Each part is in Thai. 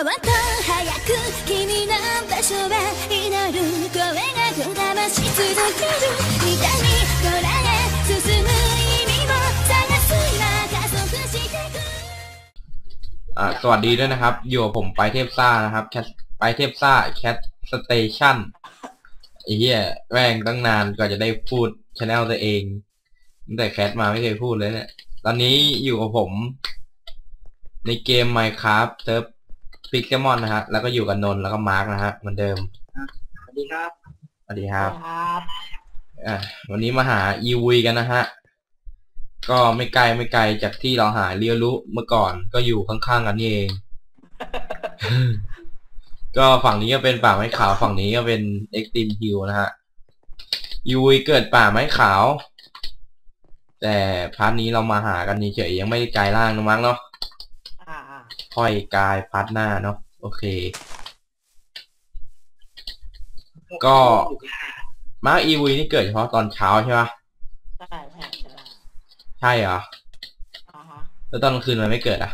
っと早く君の場所へ祈る声がこだまし続ける痛み捉え進む意味を探す今加速してく อ่าสวัสดีด้วยนะครับ อยู่กับผมไปเทพซ่านะครับแคทไปเทพซ่าแคทสเตชันไอ้เหี้ยแม่งตั้งนานกว่าจะได้พูดช anel ตัวเองตั้งแต่แคทมาไม่เคยพูดเลยเนี่ย ตอนนี้อยู่กับผม ในเกม Minecraft เซิร์ฟ พิกเซมอนนะฮะ แล้วก็อยู่กับนนท์แล้วก็มาร์กนะฮะเหมือนเดิม สวัสดีครับ สวัสดีครับครับอะวันนี้มาหา EV กันนะฮะ ก็ไม่ไกลไม่ไกลจากที่เราหาเรียรุเมื่อก่อนก็อยู่ข้างๆกันนี่เอง ก็ฝั่งนี้ก็เป็นป่าไม้ขาวฝั่งนี้ก็เป็น Extreme Hill นะฮะ EV เกิดป่าไม้ขาว แต่พาร์ทนี้เรามาหากันเฉยๆยังไม่ได้กลายร่างนะมั้งเนาะอ่า อ่าค่อยกลายพาร์ทหน้าเนาะโอเค ก็มาร์ค EV นี่เกิดเฉพาะตอนเช้าใช่ปะใช่ใช่ใช่ใช่เหรออ่าฮะแล้วตอนกลางคืนมันไม่เกิดอะ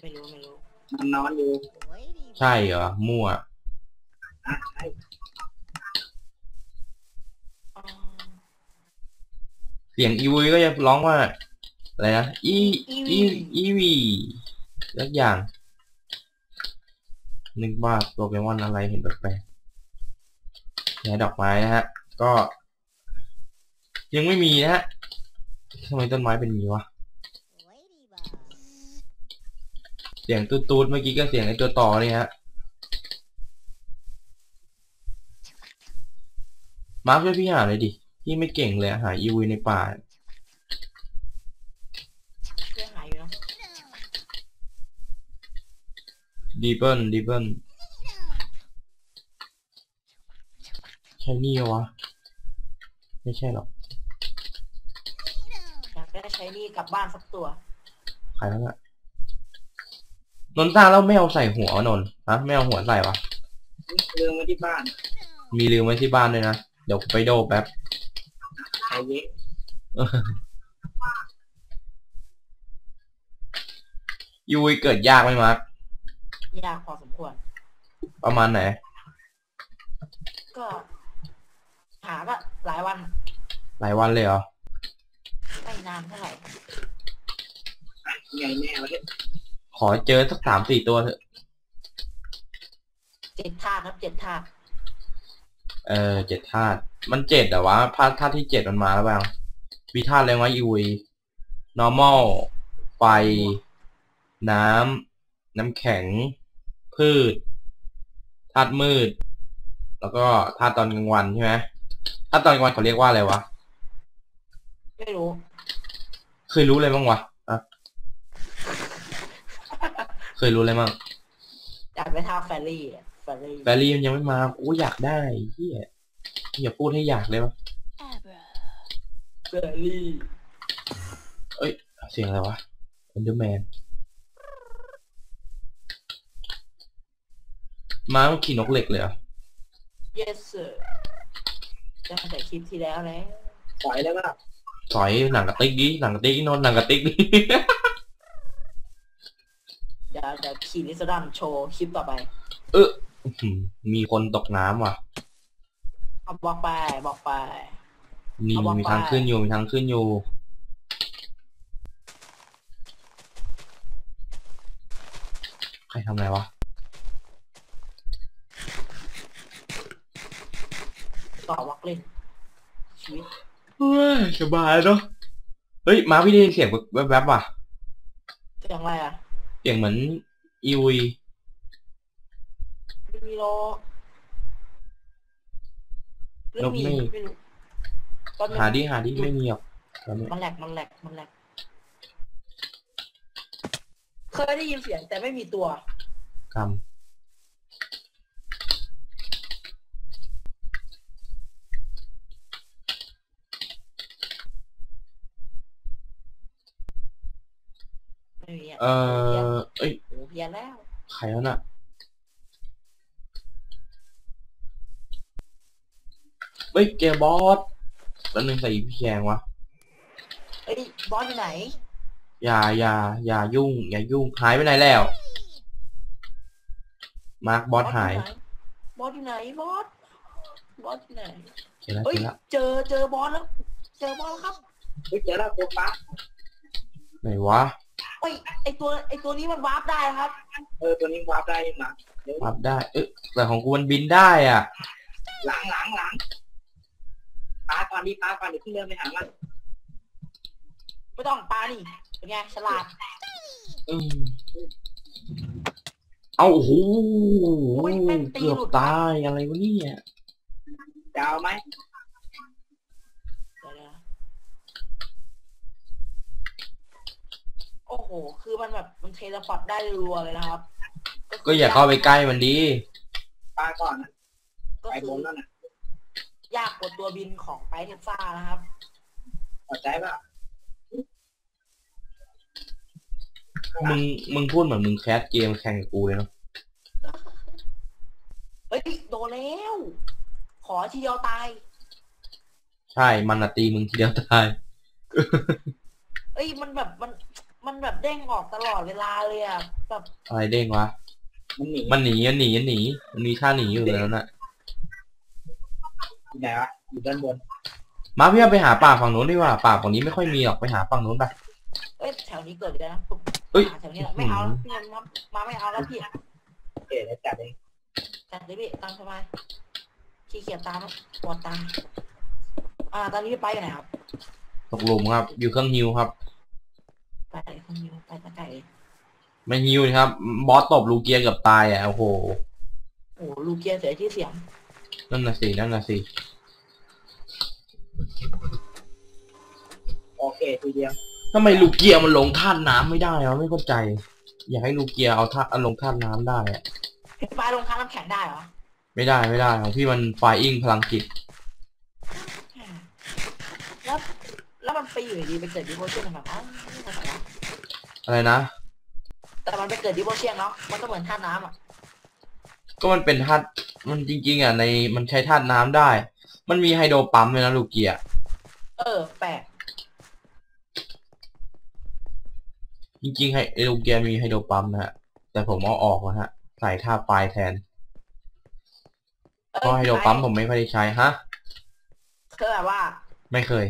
ไม่รู้ไม่รู้มันนอนอยู่ใช่เหรอมั่วอะใช่อ๋อเสียงอีวีก็จะร้องว่าอะไรนะอีอีอีวี สักอย่าง นึกว่าโปเกมอนอะไรเห็นแปลกๆแค่ดอกไม้นะฮะ ก็ ยังไม่มีนะฮะทำไมต้นไม้เป็นอย่างนี้วะ เสียงตูดๆเมื่อกี้ก็เสียงไอ้ตัวต่อนี่ฮะมาร์คช่วยพี่หาเลยดิ พี่ไม่เก่งเลยหาอีวีในป่า เรื่องหายอยู่นะ ดีเบิลดีเบิลใช่นี่เหรอวะ ไม่ใช่หรอกอยากได้ใช้หนี่กลับบ้านสักตัว ใครแล้วน่ะนนท์สร้างแล้วไม่เอาใส่หัววะนนท์ฮะไม่เอาหัวใส่วะเรื่องไว้ที่บ้าน มีลืมไว้ที่บ้านด้วยนะ เดี๋ยวไปโดแป๊บไอเยะยูวีเกิดยากไหมมาร์ค ยากพอสมควร ประมาณไหน ก็ หาก็หลายวัน หลายวันเลยเหรอ ไม่นานเท่าไหร่ไงแน่วะเนี่ยขอเจอสักสามสี่ตัวเถอะ เจ็ดธาตุครับเจ็ดธาตุเออเจ็ดธาตุมันเจ็ดแต่ว่าธาตุธาตุที่เจ็ดมันมาแล้วบ้างมีธาตุอะไรวะยูวี normal ไฟ น้ำ น้ำแข็ง พืชธาตุมืด แล้วก็ธาตุตอนกลางวันใช่ไหมธาตุตอนกลางวันเขาเรียกว่าอะไรวะไม่รู้ เคยรู้เลยบ้างวะอะเคยรู้เลยบ้างอยากไปท่าแฟรี่อะแฟรี่แบรี่มันยังไม่มากูอยากได้เฮียอย่าพูดให้อยากเลยวะแฟรี่เสียงอะไรวะ Enderman ม้ามันขี่นกเหล็กเลยเหรอเยสเซอร์จะมาแต่คลิปที่แล้วแล้วปล่อยแล้วก็สอยหนังกระติกดิหนังกระติกนนท์หนังกระติกดิ เดี๋ยวเดี๋ยวขี่ลิซดัมโชว์คลิปต่อไปเอออื้อหือมีคนตกน้ำว่ะ เอาบอกไปบอกไปนี่เอาบอกมีทางไป ขึ้นอยู่มีทางขึ้นอยู่ ใครทำอะไรวะ ต่อวัก เล่นชีวิตเฮ้ยสบายเนาะเฮ้ย มาพี่ได้ยินเสียงแวบๆว่ะ เสียงอะไรอะเสียงเหมือนอีวีไม่มีโลหรือลบมีไม่ไม่รู้แป๊บนึงหาดิหาดิไม่มีหรอกตอนนี้มันแหลกมันแหลกมันแหลกเคยได้ยินเสียงแต่ไม่มีตัวกร ไม่มีอะเออเอ้ยโอ้เพี้ยนแล้ว ใครแล้วน่ะเฮ้ยเจอบอสแล้วนึงใส่พี่แยงวะเอ้ยบอสอยู่ไหน อย่าอย่าอย่ายุ่ง อย่ายุ่งหายไปไหนแล้ว มาร์คบอสหาย บอสอยู่ไหนบอสบอสอยู่ไหนเจอแล้วเฮ้เจยอแล้วเจอเจอบอสแล้ว เจอบอสแล้วครับเฮ้ยเจอแล้วโคฟ้าไหนวะ เฮ้ยไอตัวไอตัวนี้มันวาร์ปได้ครับ เออตัวนี้วาร์ปได้นี่มาเดี๋ยวรับได้ เอ๊ะแต่ของกูมันบินได้อะ หลังหลังหลังปาก่อนดีปาก่อนเดี๋ยวเพิ่งเดินไปหามันไม่ต้องปานี่เป็นไงฉลาดอืมเอาโอ้โหโอ้ยแม่งตีเกือบหลุดตายอะไรวะเนี่ยจะเอาไหม เดี๋ยวนะโอ้โหคือมันแบบมันเทเลพอร์ตได้รัวเลยนะครับก็อย่าเข้าไปใกล้มันดีปาก่อนนะก็ไปคืบอนนั่นน่ะยากกว่าตัวบินของไปเทปซ่านะครับ พอใจป่ะมึงมึงพูดเหมือนมึงแคสเกมแข่งกับกูเลยเนาะเฮ้ยโดนแล้ว ขอทีเดียวตาย ใช่มันอะตีมึงทีเดียวตาย เอ้ยมันแบบมัน มันแบบเด้งออกตลอดเวลาเลยอะแบบอะไรเด้งวะ มันหนีมันหนีมันหนีมันหนีมันมีท่าหนีอยู่แล้วน่ะ อยู่ไหนวะอยู่ด้านบนมาพี่เอาไปหาป่าฝั่งนู้นดีกว่าป่าฝั่งนี้ไม่ค่อยมีหรอกไปหาฝั่งนู้นไป เอ้ยแถวนี้เกิดเลยนะปุ๊บเอ้ย หาแถวนี้แหละไม่เอาแล้วพี่มันมามาไม่เอาแล้วพี่โอเคเดี๋ยวจัดเองจัดเลยพี่ตามสบายขี้เกียจตามแล้วปวดตามอ่า ตอนนี้พี่ไปอยู่ไหนครับ ตกหลุมครับ อยู่เครื่องฮิวครับ ไปเลยคนเดียวไปตะไก่เลยไม่ฮิวนะครับ บอสตบลูเกียเกือบตายอะโอ้โหโอ้โหลูกเกียร์เสียที่อเสียงนั่นน่ะสินั่นน่ะสิโอเคทีเดียวทำไมลูกเกียมันลงท่าน้ำไม่ได้วะไม่เข้าใจ อยากให้ลูกเกียเอาท่าเอาลงท่าน้ำได้อะพี่ไปลงท้าน้ำแข็งได้เหรอไม่ได้ไม่ได้ของพี่มันไฟอิงพลังจิตแล้วแล้วมันไปอยู่ดีไปเกิดดิโบเชียนทำไมอ๋อไม่เข้าใจละ อะไรนะ แต่มันไปเกิดดิโบเชียนเนาะมันก็เหมือนท่าน้ำอะก็มันเป็นธาตุมันจริง ๆ อะในมันใช้ธาตุน้ำได้ มันมีไฮโดรปั๊มเลยนะลูกเกียร์เออ แปลกจริงๆไฮไอ้ลูกเกียร์มีไฮโดรปั๊มนะฮะแต่ผมเอาออกนะฮะใส่ท่าไฟแทนเพราะไฮโดรปั๊มผมไม่ค่อยได้ใช้ฮะ คือแบบว่า ไม่เคย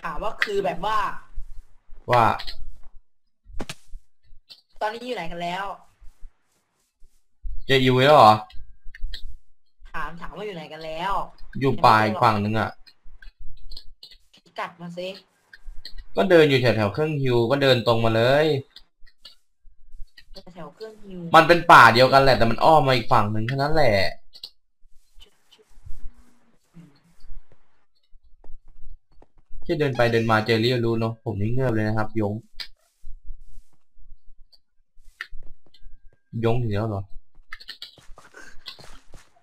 ถามว่าคือแบบว่า ว่า ตอนนี้อยู่ไหนกันแล้วเจออีเวลเหรอ ถามถามว่าอยู่ไหนกันแล้ว อยู่ปลายฝั่งนึงอะพิกัดมาซิก็เดินอยู่แถวๆเครื่องฮิวก็เดินตรงมาเลย แถวเครื่องฮิวมันเป็นป่าเดียวกันแหละแต่มันอ้อมมาอีกฝั่งหนึ่งแค่นั้นแหละ แค่เดินไปเดินมาเจอเรียรู้เนาะผมนี่เงือบเลยนะครับ ยง ยงอีกแล้วเหรอ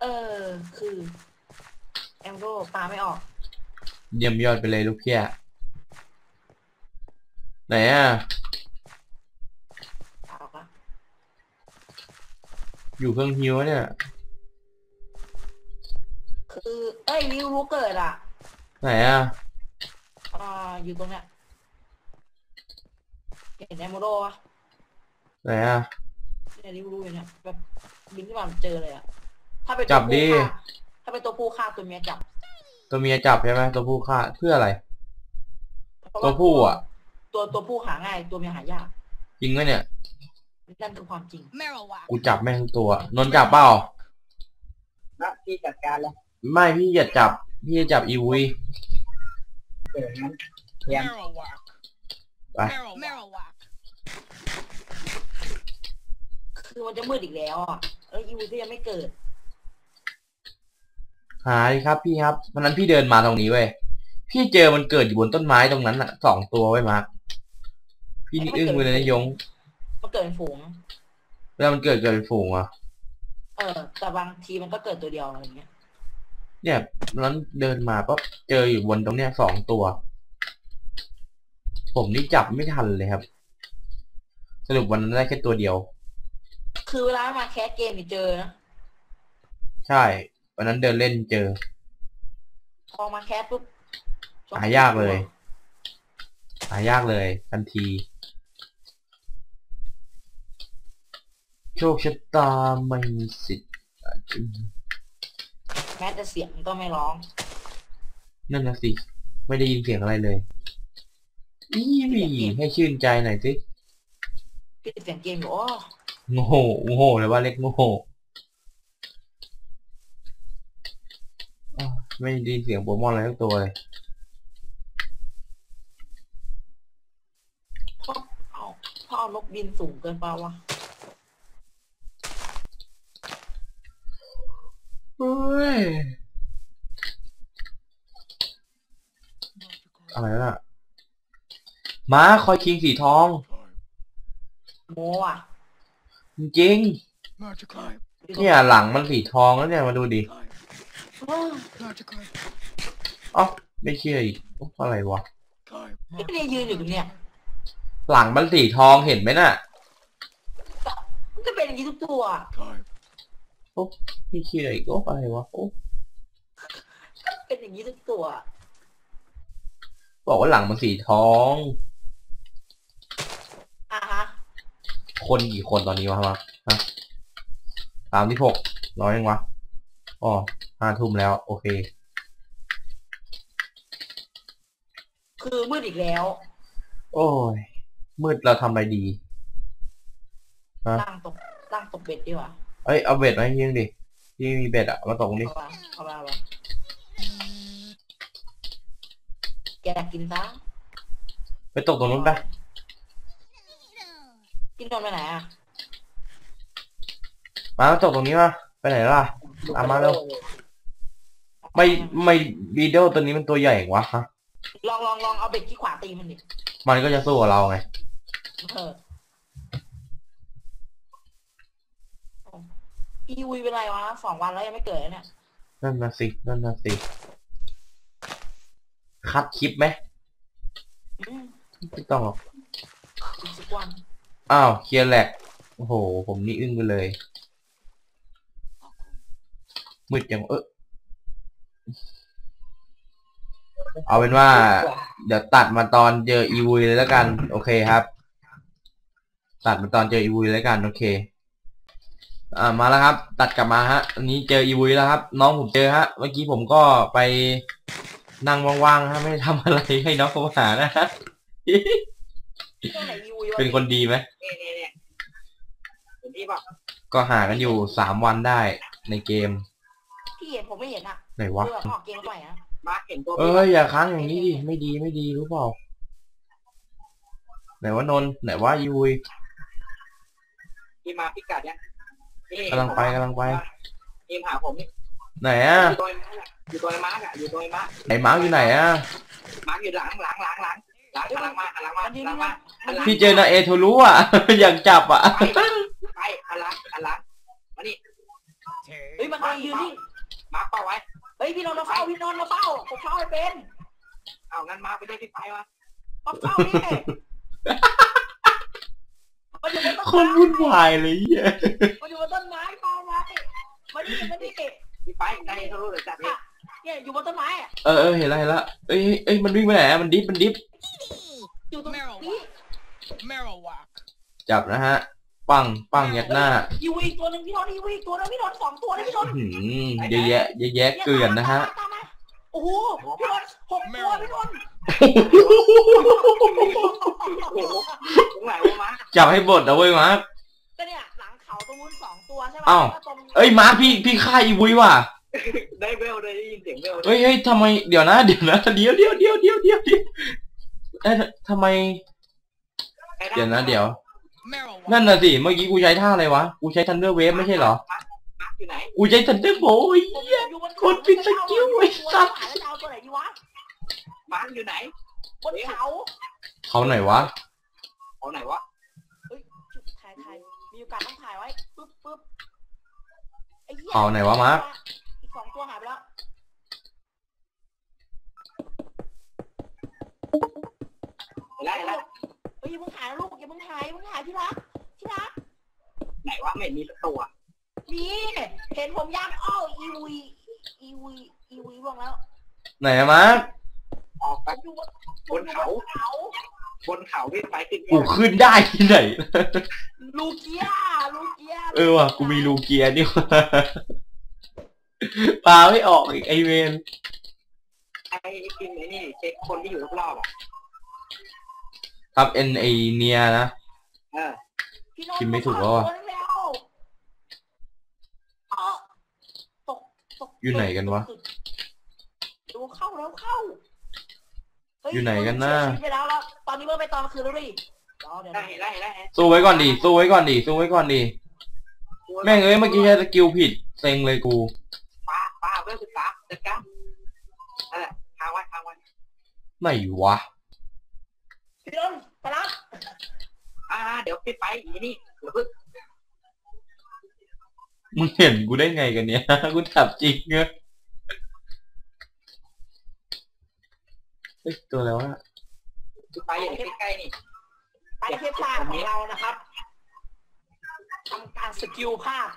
เออ คือ แอมโก็ปลาไม่ออก เยี่ยมยอดไปเลยลูกเพี้ยไหนอะปลาออกละอยู่เครื่องฮิวอะเนี่ย คือ เอ้ยวิวรู้เกิดอะ ไหนอะ อ่าอยู่ตรงเนี้ยเห็นแอมโมโดปะไหนอะ เนี่ยริวรู้อยู่เนี่ยแบบบินขึ้นมาเจอเลยอะถ้าเป็นจัตัวบดิ ผู้ฆ่าถ้าเป็นตัวผู้ฆ่าตัวเมียจับตัวเมียจับใช่ไหมตัวผู้ฆ่าเพื่ออะไร เพราะาตัวผู้อะตัวตัวผู้หาง่ายตัวเมียหายากจริงไหมเนี่ย นั่นคือความจริงกูจับแม่งทั้งตัวนนท์จับเปล่านะพี่จัดการแล้วไม่พี่อย่าจับ พี่จะจับอีวุยเดี๋ ยวงั้นเตรียมไปคือมันจะมืดอีกแล้วอะแล้วอีวูก็ยังไม่เกิด หาดิครับพี่ครับวันนั้นพี่เดินมาตรงนี้เว้ยพี่เจอมันเกิดอยู่บนต้นไม้ตรงนั้นอะสองตัวไว้ยมาร์คพี่นี่อึ้งไปเลยนะยงมันเกิดเป็นฝูงแล้วมันเกิดเกิดเป็นฝูงอะเออ แต่บางทีมันก็เกิดตัวเดียวอะไรเงี้ย เนี่ยวันนั้นเดินมาก็เจออยู่บนตรงเนี้ยสองตัว ผมนี่จับไม่ทันเลยครับ สรุปวันนั้นได้แค่ตัวเดียว คือเวลามาแคสเกมนี่เจอนะใช่ วันนั้นเดินเล่นเจอ พอมาแคสปุ๊บหายากเลยหายากเลยทันที โชคชะตาไม่มีสิทธิ์อาจจะแม้แต่เสียงก็ไม่ร้อง นั่นนะสิ ไม่ได้ยินเสียงอะไรเลย อีวีให้ชื่นใจหน่อยสิปิดเสียงเกมอยู่โอ้โง่โง่โง่เลยว่าเล็กโง่อ้าวไม่ได้ยินเสียงโปเกมอนอะไรทั้งตัวเลยพ่อเอาพ่อเอานกบินสูงเกินไปวะเฮ้ยอะไรน่ะ ม้าคอยคิงสีทอง โมอะจริง Magic climb, ๆเนี่ยหลังมันสีทองแล้วเนี่ยมาดูดิ climb, เอ้อ magic climb, อ๋อไม่เชื่ออีกโอ๊ะอะไรวะ climb, ไม่ได้ยืนอยู่ตรงเนี้ยหลังมันสีทองเห็นไหมน่ะมันก็เป็นอย่างนี้ทุกตัว climb, ไม่เชื่ออีกโอ้อะไรวะโอ้เป็นอย่างนี้ทุกตัวบอกว่าหลังมันสีทอง อะฮะ คนกี่คนตอนนี้วะมาฮะสามที่หกร้อยยังวะอ๋อห้าทุ่มแล้ว โอเค คือมืดอีกแล้ว โอ้ย มืดเราทำอะไรดีฮะตั้งตกตั้งตกเบ็ดดีกว่าเอ้ยเอาเบ็ดมาให้ยิงดิยิงมีเบ็ดอะมาตกดิ เอาไปเอาไปเอาไปแกอยากกินซะไปตกตรงนู้นไป กินนอนไปไหนอะมาตกตรงนี้มาไปไหนล่ะตามมาเร็ว ไม่ไม่บีโดตัวนี้มันตัวใหญ่วะฮะลองลองลองเอาเบ็ดที่ขวาตีมันดิมันก็จะสู้กับเราไงเอออีวุยเป็นไรวะสองวันแล้วยังไม่เกิดเลยเนี่ยนั่นน่ะสินั่นน่ะสิคัดคลิปไหมอืมไม่ต้องหรอกอีกสักวัน อ้าวเคลียร์แหลกโอ้โห ผมนี่อึ้งไปเลย มืดยังเออเอาเป็นว่า เดี๋ยวตัดมาตอนเจออีวุยเลยแล้วกัน โอเคครับ ตัดมาตอนเจออีวุยแล้วกันโอเค อ่ามาแล้วครับ ตัดกลับมาฮะอันนี้เจออีวุยแล้วครับ น้องผมเจอฮะ เมื่อกี้ผมก็ไปนั่งว่างๆฮะไม่ได้ทำอะไรให้น้องเขาหานะฮะ ตัวไหนอีวุยวะเป็นคนดีไหมเนี่ยเนี่ยเนี่ยเห็นที่บอกก็หากันอยู่สามวันได้ในเกมพี่เห็นผมไม่เห็นอะไหนวะเพื่อออกเกมใหม่นะมาร์คเห็นตัวเอ้ยอย่าค้างอย่างนี้ดิไม่ดีไม่ดีรู้เปล่า ไหนว่านนท์ไหนว่ายุยที่มาพิกัดเนี่ยนี่กำลังไปกำลังไป เอ็มหาผมนี่ไหนอะอยู่ตัวอยู่ตัวมาร์กอะอยู่ตัวมาร์กไหนมาร์กอยู่ไหนอะมาร์กอยู่หลังหลังหลังหลังห ลังกำลังมากำลังมามันยืนกำลังนี่มานะพี่เจอนาเอโทรู้อะ อยากจับอะไปไปกำลังกำลังมานี่เฮ้ยมันกำลังยืนนี่มาร์กเป้าไว้เฮ้ยพี่นนท์มาเฝ้าพี่นนท์มาเฝ้าผมเฝ้าไม่เป็นเอางั้นมาร์กไปได้พี่ไปวะมาเฝ้านี่มันอยู่บนต้นคไม้นวุ่นวายเลยเหี้ยมันอยู่บนต้นไม้เฝ้าไว้มาดิมาดิพี่ไปได้ทะลุเลยจัดนี่เนี่ยอยู่บนต้นไม้อะเออเออเห็นแล้วเห็นแล้วเอ้ยเอ้ยมันวิ่งไปไหนอะมันดิฟมันดิฟ อยู่ตรงนี้ Marrow walk, จับนะฮะ ปัง ปังยัดหน้ายูอีกตัวหนึ่งพี่นนท์ยูอีกตัวหนึงพี่นนท์สองตัวนะพี่นนท์หืมเยอะแยะเยอะแยะเกลื่อนนะฮะ ตามมาโอ้โหพี่นนท์หกตัวพี่นนท์โอ้โหตรงไหนวะมาร์กจับให้บดเอาไว้ยมาร์ค ก็เนี่ยหลังเขาตรงนู้นสองตัวใช่ไหมอ้าว แล้วตรงเอ้ยมาร์คพี่พี่ฆ่าอีวุ้ยว่ะ ได้เวลเลยได้ยินเสียงเวลเลยเฮ้ยเฮ้ยทำไมเดี๋ยวนะ เดี๋ยวนะ เดี๋ยวเดี๋ยวเดี๋ยวเดี๋ยวเดี๋ยวเดี๋ยวเอ๊ะทำไม เดี๋ยวนะเดี๋ยว marrow walk, นั่นน่ะสิ เมื่อกี้กูใช้ท่าอะไรวะ กูใช้ทันเดอร์เวฟไม่ใช่เหรอมาร์กอยู่ไหนกูใช้ทันเดอร์โบยผมอยู่บนกดผิดสกิลไอ้สัตว์แล้วจะเอาตัวไหนดีวะมาร์กอยู่ไหนบนเขาเขาไหนวะเอาไหนวะจุดถ่ายถ่ายมีโอกาสต้องถ่ายไว้ปึ๊บปึ๊บไอ้เหี้ยเขาไหนวะมาร์ค อีกสองตัวหายไปแล้ว เห็นแล้วเห็นแล้ว เฮ้ยอย่าเพิ่งถ่ายนะลูกอย่าเพิ่งถ่ายอย่าเพิ่งถ่ายที่รักที่รักไหนวะไม่เห็นมีสักตัวมีเห็นผมย่างอ้ออีวีอีวีอีวีบ้างแล้วไหนอะมาร์คออกไปผมอยู่บนบนเขา เขาบนเขาวิ่งไปขึ้นกูขึ้นได้ที่ไหนนลูเกียลูเกียเออว่ะกูมีลูเกียร์นี่หว่าปลาไม่ออกอีกไอเวนไอ้พิมพ์ไอ้นี่เช็คคนที่อยู่รอบๆอะ ครับเอ็นไอเนียนะเออพี่น้องพิมพ์ไม่ถูกแล้วอะเร็วเออตกตกอยู่ไหนกันวะ ดูเข้าแล้วเข้าเฮ้อยู่ไหนกันน่ะเสียชีวิตไปแล้วแล้วตอนนี้เมื่อไปตอนกลางคืนแล้วดิรอเดี๋ยวได้นะเห็นได้เห็นได้เห็นสู้ไว้ก่อนดิสู้ไว้ก่อนดิสู้ไว้ก่อนดิแม่งเอ้ยเมื่อกี้ใช้สกิลผิดเซ็งเลยกูปลาปลาเวลสิบสามจัดการนั่นแหละทางไว้ทางไว้ไหนวะ พี่น้องไป รับ อ่า เดี๋ยวพี่ไปอีนี่เดี๋ยวพึ่งมึงเห็นกูได้ไงกันเนี่ย กูถับจริงเนอะเฮ้ยตัวแล้วะพี่ไปอยู่ใกล้ๆนี่ไปเทปทางของเรานะครับทำการสกิลภาพ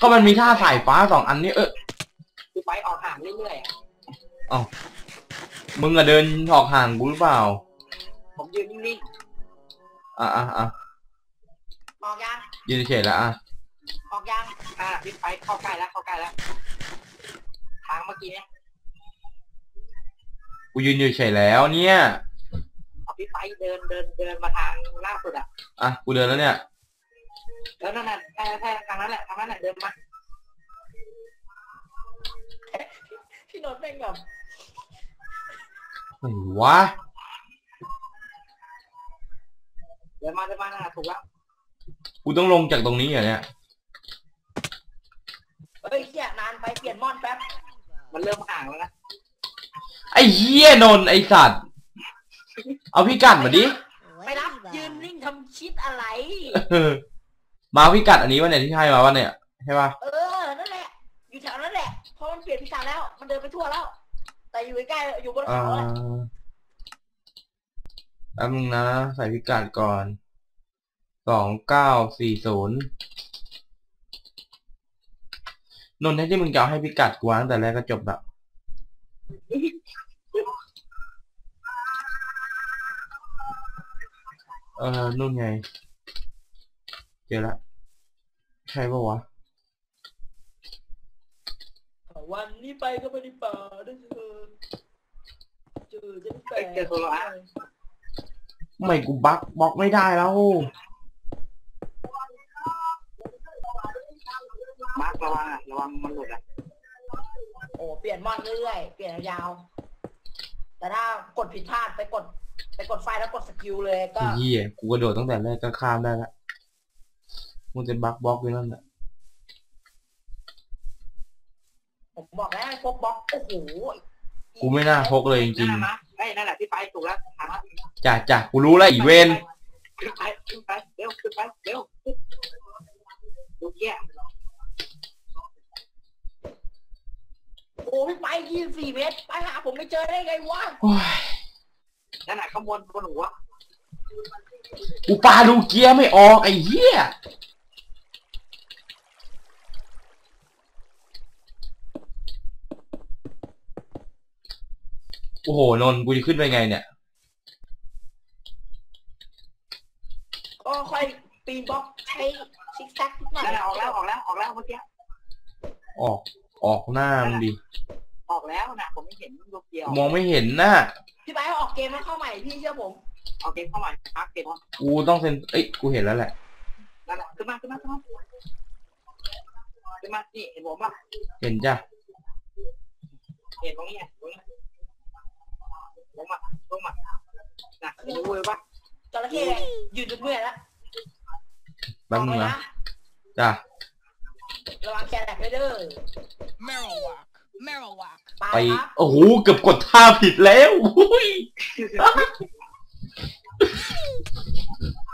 ก็มันมีท่าสายฟ้าสองอันนี้เออพี่ไปออกห่างเรื่อยๆอะมึงอะเดินออกห่างกูหรือเปล่า ผมยืนนิ่งอะอะอะออกยังยืนเฉยๆแล้วอะออกยังๆอ่าพี่ไปเข้าใกล้แล้วเข้าใกล้แล้วทางเมื่อกี้เนี่ยกูยืนอยู่เฉยแล้วเนี่ย เอาพี่ไปเดินเดินเดินมาทางล่าสุดอะอะกูเดินแล้วเนี่ยแล้วนั่นน่ะแค่แค่ทางนั้นแหละทางนั้นแหละเดินมาพี่โนนท์แม่งแบบ ไหนวะ เดินมาเดินมานั่นน่ะถูกแล้วกูต้องลงจากตรงนี้เหรอเนี่ย เฮ้ยเหี้ยนานไปเปลี่ยนม่อนแป๊บ มันเริ่มห่างแล้วนะ ไอ้เหี้ยนนท์ไอ้สัตว์ เอาพี่กัดมาดิไปรับยืนนิ่งทำชิดอะไร เออมาพี่กัดอันนี้วะเนี่ยที่ให้มาวะเนี่ยใช่ปะเออ นั่นแหละ อยู่แถวนั้นแหละ เพราะมันเปลี่ยนพิกัดแล้ว มันเดินไปทั่วแล้ว แต่อยู่ใกล้ๆอยู่บนอ่าเขาแหละ แป๊บนึงนะ ใส่พิกัดก่อน สองเก้าสี่ศูนย์นนท์ให้ที่มึงจะเอาให้พิกัดกูวางตั้งแต่แรกก็จบละเออนู่นไง เจอละใช่ปะวะ วันนี้ไปก็ไม่ได้ป่าด้วยเธอเจอจะแปลเจอโซโลอาทำไมกูบักบล็อกไม่ได้แล้ว ระวังอะระวังมันหลุดอะโอ้เปลี่ยนม่อนเรื่อยๆเปลี่ยนยาวๆแต่ถ้ากดผิดพลาดไปกด ไปกดไฟแล้วกดสกิลเลยก็ ไอ้เหี้ยกูกระโดดตั้งแต่แรกก็ข้ามได้ละมึงจะบักบล็อกอยู่นั่นแหละผมบอกแล้วพวกบล็อกโอ้โหกูไม่น่าพกเลยจนั่รินงแหละมาไอ้ยนั่นแหละพี่ไปถูกแล้วทางนั้นๆจ้ะจ้ะกูรู้แล้วอีเวนขึ้นไปขึ้นไปเร็วขึ้นไปเร็วดูเกี้ย โอ้พี่ไปยี่สี่เมตร ไปหาผมไม่เจอได้ไงวะโอ้ยนั่นแหละข้างบนบนหัวกูปาลูเกียร์ไม่ออกไอ้เหี้ยโอ้โหนนท์กูจะขึ้นไปไงเนี่ย ก็ค่อยปีนบล็อกใช้ซิกแซกนิดหน่อยนั่นแหละออกแล้วออกแล้วออกแล้วเมื่อกี้ ออก ออกหน้ามึงดิ ออกแล้วนะผมไม่เห็นลูกเดียวมองไม่เห็นน่ะพี่ไปออกเกมแล้วเข้าใหม่พี่เชื่อผมเอาเกมเข้ามาพักเกมกูต้องเซ็นเอ้ยกูเห็นแล้วแหละนั่นแหละขึ้นมาขึ้นมาขึ้นมาขึ้นมานี่เห็นผมป่ะเห็นจ้ะเห็นตรงนี้ไงตรงนี้ลงมาลงมาน่ะเห็นดูเลยป่ะจระเข้ไงยืนจนเมื่อยแล้วแป๊บนึงออกไปนะจ้ะ ระวังแคร์แลกเลยเด้อ Marowak. Marowak. ไปไปครับโอ้โหเกือบกดท่าผิดแล้วอุ้ย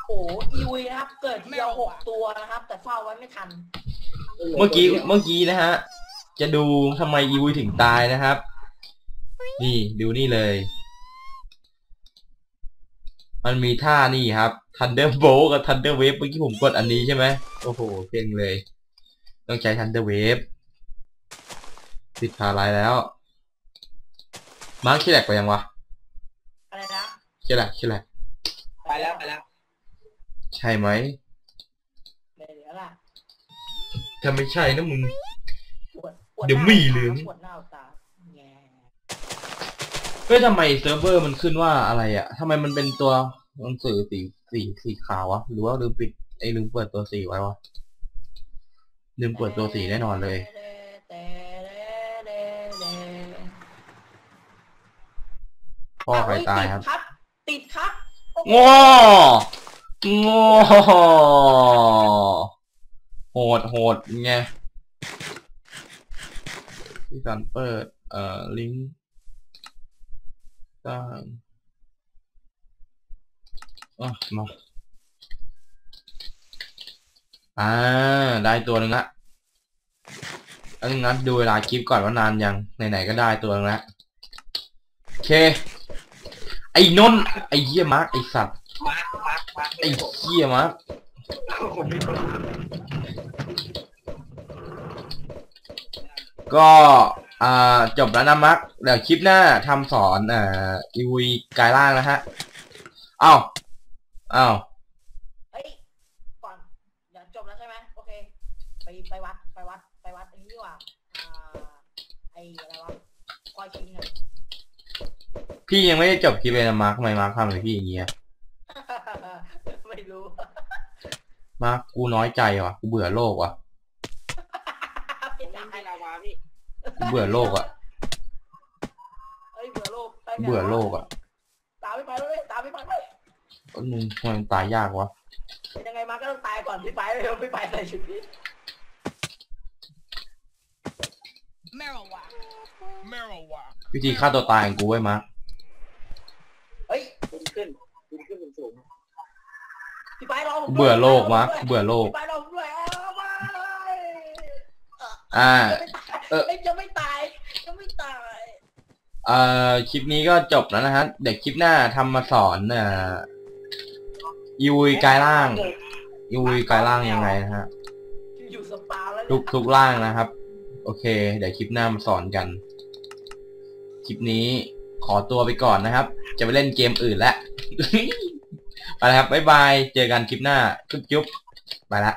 โอ้อีวีนะครับ เกิดทีเดียวหกตัวนะครับ แต่เฝ้าไว้ไม่ทันเมื่อกี้เมื่อกี้นะฮะ จะดูทำไมอีวุยถึงตายนะครับ นี่ดูนี่เลย มันมีท่านี่ครับ Thunderbolt กับ Thunderwave เมื่อกี้ผมกดอันนี้ใช่ไหมโอ้โหเก่งเลย ต้องใช้ Thunderwave ติดพาลายแล้ว มาร์คชิแลกไปยังวะอะไรนะชิแลกชิแลกไปแล้วไปแล้วใช่ไหมถ้าไม่ใช่นะมึง ปวดปวเดี๋ยวหน้ามีเหลือง ปวดหน้าตาแง่เฮ้ยทำไมเซิร์ฟเวอร์มันขึ้นว่าอะไรอะทำไมมันเป็นตัวหนังสือสีสีสีขาววะหรือว่าลืมปิดไอ้ลืมเปิดตัวสีไว้วะ ลืมเปิดตัวสีแน่นอนเลย พ่อใครตายครับเฮ้ติดครับโง่โง่โหดโหดไงที่การเปิดเอ่อ ลิงก์สร้างอะมา อ่า ได้ตัวหนึ่งละอันงั้นดูเวลาคลิปก่อนว่านานยัง ไหนๆก็ได้ตัวหนึงละโอเค ไอ้นนท์ไอ้เหี้ยมาร์กไอ้สัตว์ไอ้เหี้ยมาร์กก็อ่าจบแล้วนะมาร์กเดี๋ยวคลิปหน้าทำสอนอ่าอีวีกายล่างนะฮะ อ้าว อ้าว เฮ้ยก่อนเดี๋ยวจบแล้วใช่ไหมโอเค ไปไปวัดไปวัดไปวัดอันนี้ดีกว่าอ่าไอ้อะไรวะคอยคิงอะพี่ยังไม่ได้จบคลิปเลยนะมาร์กทำไมมาร์กทำเลยพี่อย่างเงี้ยไม่รู้มาร์กกูน้อยใจว่ะกูเบื่อโลกว่ะไม่ไม่ได้ใช่ลาวาพี่กูเบื่อโลกอะเอ้ยเบื่อโลกไปไงเบื่อโลกอะตามไม่ไปเลยตามไม่ไปเลยเอ้ยมึงทำไมมันตายยากวะเป็นยังไงมาก็ต้องตายก่อนพี่ไปเลยพี่ไปใส่ชุดพี่ Marowak. Marowak. วิธีฆ่าตัวตายของกูไว้มาร์กเฮ้ยบินขึ้นบินขึ้นสูงพี่ไปรอผมกูเบื่อโลกมาร์กกูเบื่อโลก พี่ไปรอผมด้วยเอามาเลยอ่า เอเอออจะไม่ตายจะไม่ตายเอ่อคลิปนี้ก็จบแล้วนะฮะ เดี๋ยวคลิปหน้าทำมาสอนเอ่ออีวีกายล่างอีวีกายล่างยังไงนะฮะ อยู่สปาแล้วทุกทุกล่างนะครับ โอเค เดี๋ยวคลิปหน้ามาสอนกัน คลิปนี้ขอตัวไปก่อนนะครับ จะไปเล่นเกมอื่นแล้วไปแล้วครับ บ๊ายบาย เจอกันคลิปหน้า จุ๊บจุ๊บไปละ